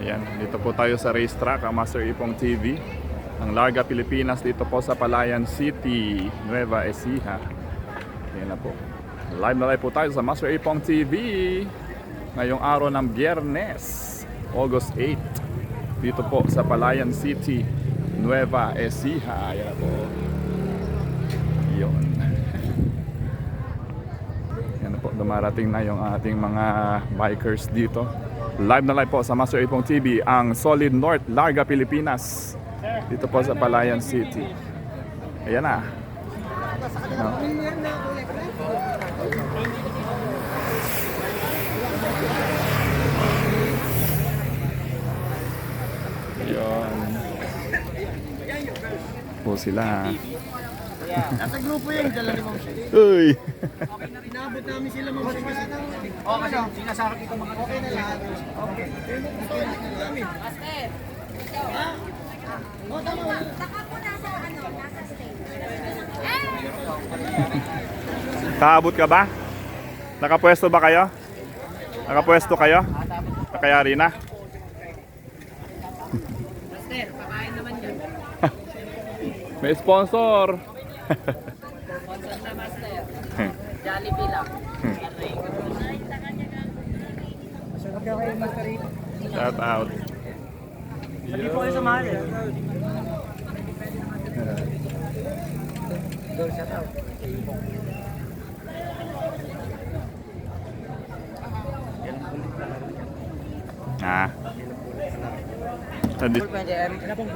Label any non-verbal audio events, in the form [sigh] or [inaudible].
Ayan, dito po tayo sa racetrack, ang Master Ipong TV. Ang Larga Pilipinas dito po sa Palayan City, Nueva Ecija. Ayan na po. Live na live po tayo sa Master Ipong TV. Ngayong araw ng Biyernes, August 8. Dito po sa Palayan City, Nueva Ecija. Ayan na po. Yun. Yan na po, dumarating na yung ating mga bikers dito. Live na live po sa Master Ipong TV, ang Solid North, Larga, Pilipinas. Dito po sa Palayan City. Ayan na. No? Yun. Po sila. Nasa grupo yun, dala ni Ma'am. Uy! Inabot namin sila Ma'am kasi. Oo, kasi sinasakot ito mga Okay na lahat. Okay. Okay na namin. Baka po nasa ano, nasa stage. Kaabot ka ba? Nakapwesto ba kayo? Nakapwesto kayo? Nakayari na? Master, pakain naman yun. [laughs] May sponsor! Jollibee lang. Shout out. Hindi po kayo sumali. Ah. Sa dis- Pwede, ano pong